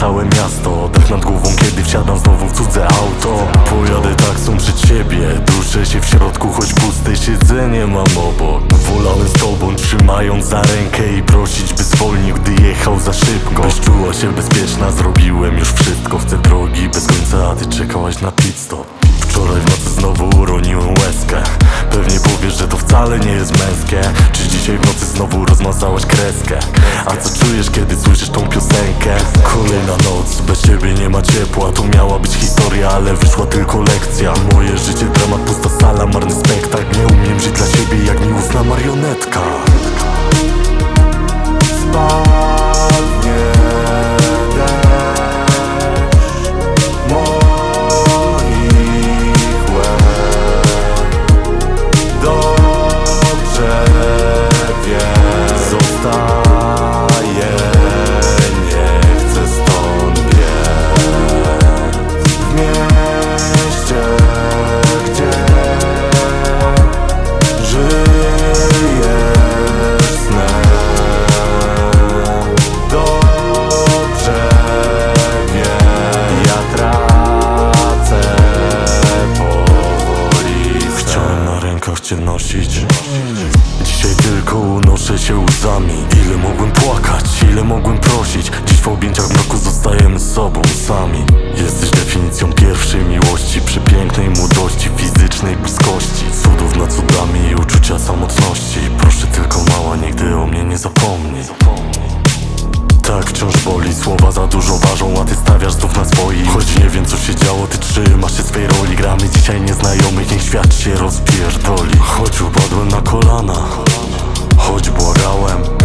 całe miasto. Dach nad głową, kiedy wsiadam znowu w cudze auto. Pojadę taksą przed siebie Duszę się w środku, choć puste siedzenie mam obok. Wolałem z tobą, trzymając za rękę I prosić, by zwolnił, gdy jechał za szybko. Byś czuła się bezpieczna, zrobiłem już wszystko Chcę drogi. Bez końca, a ty czekałaś na pit stop. Wczoraj w nocy znowu uroniłem łezkę. Pewnie powiesz, że to wcale nie jest męskie. Czy dzisiaj w nocy znowu rozmazałaś kreskę? A co czujesz, kiedy słyszysz tą piosenkę? Kolejna noc, bez ciebie nie ma ciepła. To miała być historia, ale wyszła tylko lekcja. Moje życie dramat, pusta sala, marny spektakl cię nosić Dzisiaj tylko unoszę się łzami. Ile mogłem płakać, ile mogłem prosić? Dziś w objęciach mroku zostajemy sobą sami. Jesteś definicją pierwszej miłości Przy pięknej młodości, fizycznej bliskości Cudów nad cudami i uczucia samotności. Proszę tylko mała, nigdy o mnie nie zapomnij. Tak wciąż boli, słowa za dużo ważą A ty stawiasz znów na swoim. Choć nie wiem co się działo, ty trzymasz się swej roli Mamy dzisiaj nieznajomych, niech świat się rozpierdoli. Choć upadłem na kolana Choć błagałem